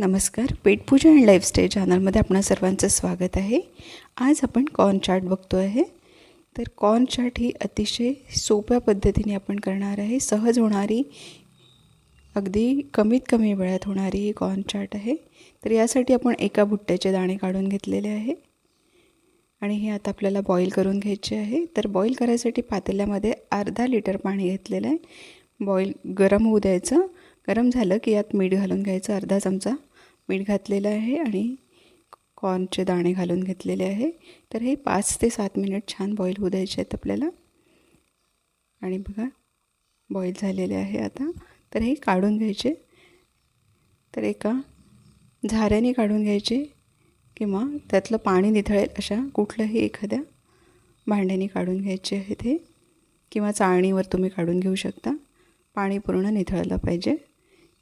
नमस्कार. पेटपूजा and lifestyle चॅनलमध्ये आपणा सर्वांचं स्वागत आहे. आज आपण कॉर्न चाट बघतो आहे. तर कॉर्न चाट ही अतिशय सोप्या पद्धतीने आपण करणार आहे. सहज होणारी अगदी कमीत कमी वेळात होणारी ही कॉर्न चाट आहे. तर यासाठी आपण एका भुट्ट्याचे दाणे काढून घेतलेले आहे. आणि हे आता आपल्याला बॉईल करून घ्यायचे आहे. तर बॉईल करायसाठी पातेल्यामध्ये अर्धा लिटर पाणी घेतलेलं आहे. बॉईल गरम होऊ द्यायचं. गरम झालं की यात मीठ घालून घ्यायचं. अर्धा चमचा. मीठ घातलेलं आहे आणि कॉर्नचे दाणे घालून घेतलेले आहे. तर हे पाच ते सात मिनिट छान बॉईल होऊ द्यायचे आहेत आपल्याला. आणि बघा बॉईल झालेले आहे आता. तर हे काढून घ्यायचे. तर एका झाऱ्याने काढून घ्यायचे किंवा त्यातलं पाणी निथळेल अशा कुठल्याही एखाद्या भांड्याने काढून घ्यायचे आहे ते किंवा चाळणीवर तुम्ही काढून घेऊ शकता. पाणी पूर्ण निथळलं पाहिजे.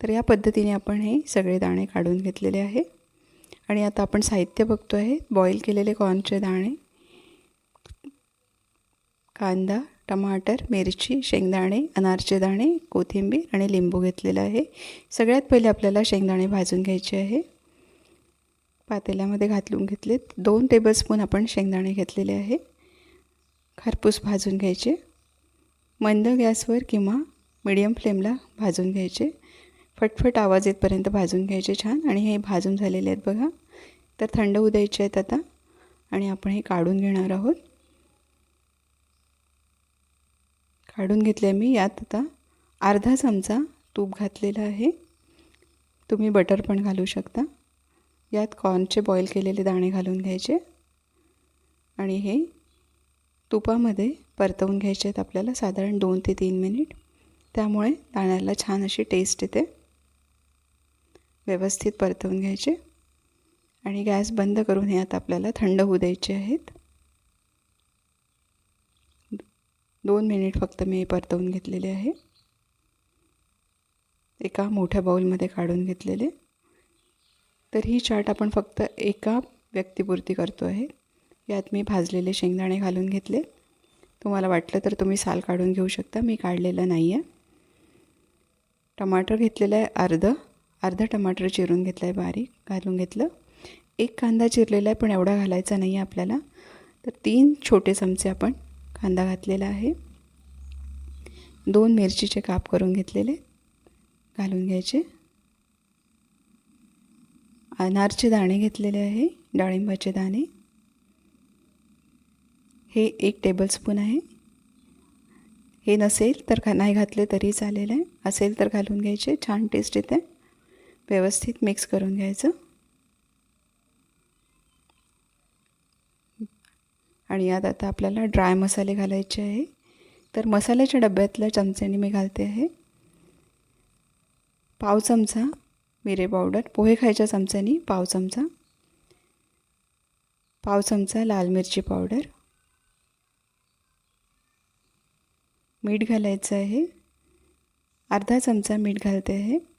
तर या पद्धतीने आपण हे सगळे दाणे काढून घेतलेले आहे. आणि आता आपण साहित्य बघतो आहे बॉईल केलेले कॉर्नचे दाणे? कांदा टमाटर मिरची शेंगदाणे अनारचे दाणे कोथिंबीर आणि लिंबू घेतलेलं आहे. सगळ्यात पहिले आपल्याला शेंगदाणे भाजून घ्यायचे आहे. पातेल्यामध्ये घातलून घेतलेत. दोन टेबलस्पून आपण शेंगदाणे घेतलेले आहे. खरपूस भाजून घ्यायचे. मंद गॅसवर किंवा मीडियम फ्लेमला भाजून घ्यायचे. फटफट आवाज येतपर्यंत भाजून घ्यायचे छान. आणि हे भाजून झालेले आहेत बघा. तर थंड होऊ द्यायचे आहेत आता. आणि आपण हे काढून घेणार आहोत. काढून घेतले मी यात आता अर्धा चमचा तूप घातलेलं आहे. तुम्ही बटर पण घालू शकता. यात कॉर्नचे बॉईल केलेले दाणे घालून घ्यायचे. आणि हे तुपामध्ये परतवून घ्यायचे आहेत आपल्याला साधारण दोन ते तीन मिनिट. त्यामुळे दाण्याला छान अशी टेस्ट येते. व्यवस्थित परतवून घ्यायचे. आणि गॅस बंद करून हे आता आपल्याला थंड होऊ द्यायचे आहेत. दोन मिनिट फक्त मी परतवून घेतलेले आहे. एका मोठ्या बाऊलमध्ये काढून घेतलेले. तर ही चाट आपण फक्त एका व्यक्तीपुरती करतो आहे. यात मी भाजलेले शेंगदाणे घालून घेतले. तुम्हाला वाटलं तर तुम्ही साल काढून घेऊ शकता. मी काढलेलं नाही आहे टमाटर घेतलेलं आहे अर्धं. अर्धा टमाटर चिरून घेतलं आहे बारीक घालून घेतलं. एक कांदा चिरलेला आहे पण एवढा घालायचा नाही आहे आपल्याला. तर तीन छोटे चमचे आपण कांदा घातलेला आहे. दोन मिरचीचे काप करून घेतलेले घालून घ्यायचे. अनारचे दाणे घेतलेले आहे डाळिंबाचे दाणे. हे एक टेबलस्पून आहे. हे नसेल तर नाही घातले तरी चालेल आहे. असेल तर घालून घ्यायचे छान टेस्ट येते. व्यवस्थित मिक्स करून घ्यायचं. आणि यात आता आपल्याला ड्राय मसाले घालायचे आहे. तर मसाल्याच्या डब्यातल्या चमच्याने मी घालते आहे. पाव चमचा मिरे पावडर पोहे खायच्या चमच्यानी पाव चमचा. पाव चमचा लाल मिरची पावडर मीठ घालायचं आहे. अर्धा चमचा मीठ घालते आहे.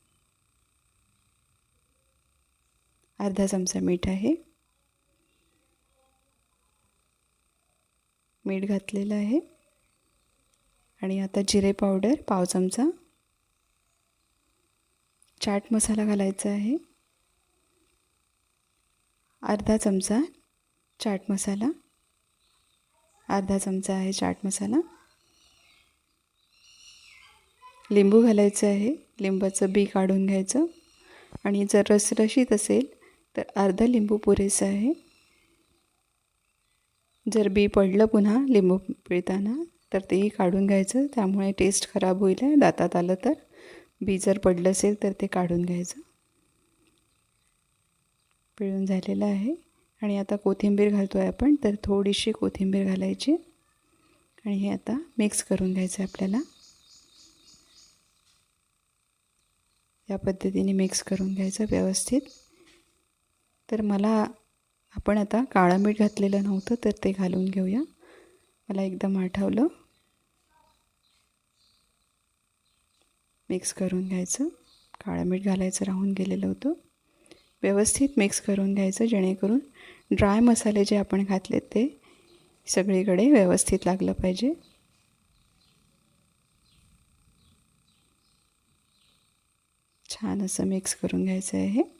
अर्धा चमचा मीठ आहे. मीठ घातलेलं आहे. आणि आता जिरे पावडर पाव चमचा. चाट मसाला घालायचा आहे. अर्धा चमचा चाट मसाला. अर्धा चमचा आहे चाट मसाला. लिंबू घालायचं आहे. लिंबाचं बी काढून घ्यायचं. आणि जर रसरशीत असेल तर अर्धा लिंबू पुरेसं आहे. जर बी पडलं पुन्हा लिंबू पिळताना तर तेही काढून घ्यायचं. त्यामुळे टेस्ट खराब होईल आहे दातात आलं तर. बी जर पडलं असेल तर ते काढून घ्यायचं. पिळून झालेलं आहे. आणि आता कोथिंबीर घालतो आहे आपण तर थोडीशी कोथिंबीर घालायची. आणि हे आता मिक्स करून घ्यायचं आहे आपल्याला. या पद्धतीने मिक्स करून घ्यायचं व्यवस्थित. तर मला आपण आता काळं मीठ घातलेलं नव्हतं तर ते घालून घेऊया. मला एकदम आठवलं. मिक्स करून घ्यायचं. काळं मीठ घालायचं राहून गेलेलं होतं. व्यवस्थित मिक्स करून घ्यायचं जेणेकरून ड्राय मसाले जे आपण घातलेत ते सगळीकडे व्यवस्थित लागलं पाहिजे. छान असं मिक्स करून घ्यायचं आहे.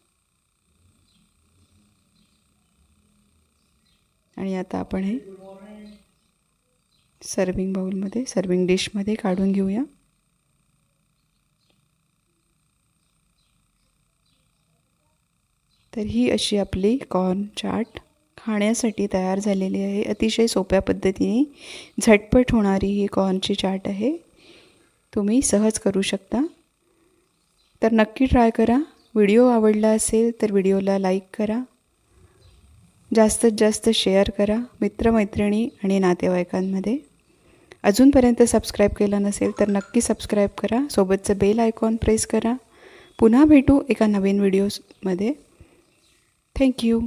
आणि आता आपण हे सर्विंग बाउलमध्ये सर्विंग डिशमध्ये काढून घेऊया. तर ही अशी आपली कॉर्न चाट खाण्यासाठी तयार झालेली आहे. अतिशय सोप्या पद्धतीने झटपट होणारी ही कॉर्नची चाट आहे. तुम्ही सहज करू शकता. तर नक्की ट्राय करा. व्हिडिओ आवडला असेल तर व्हिडिओला लाईक करा. जास्तीत जास्त शेअर करा मित्रमैत्रिणी आणि नातेवाईकांमध्ये. अजूनपर्यंत सबस्क्राईब केलं नसेल तर नक्की सबस्क्राईब करा. सोबतचं बेल आयकॉन प्रेस करा. पुन्हा भेटू एका नवीन व्हिडिओजमध्ये थँक्यू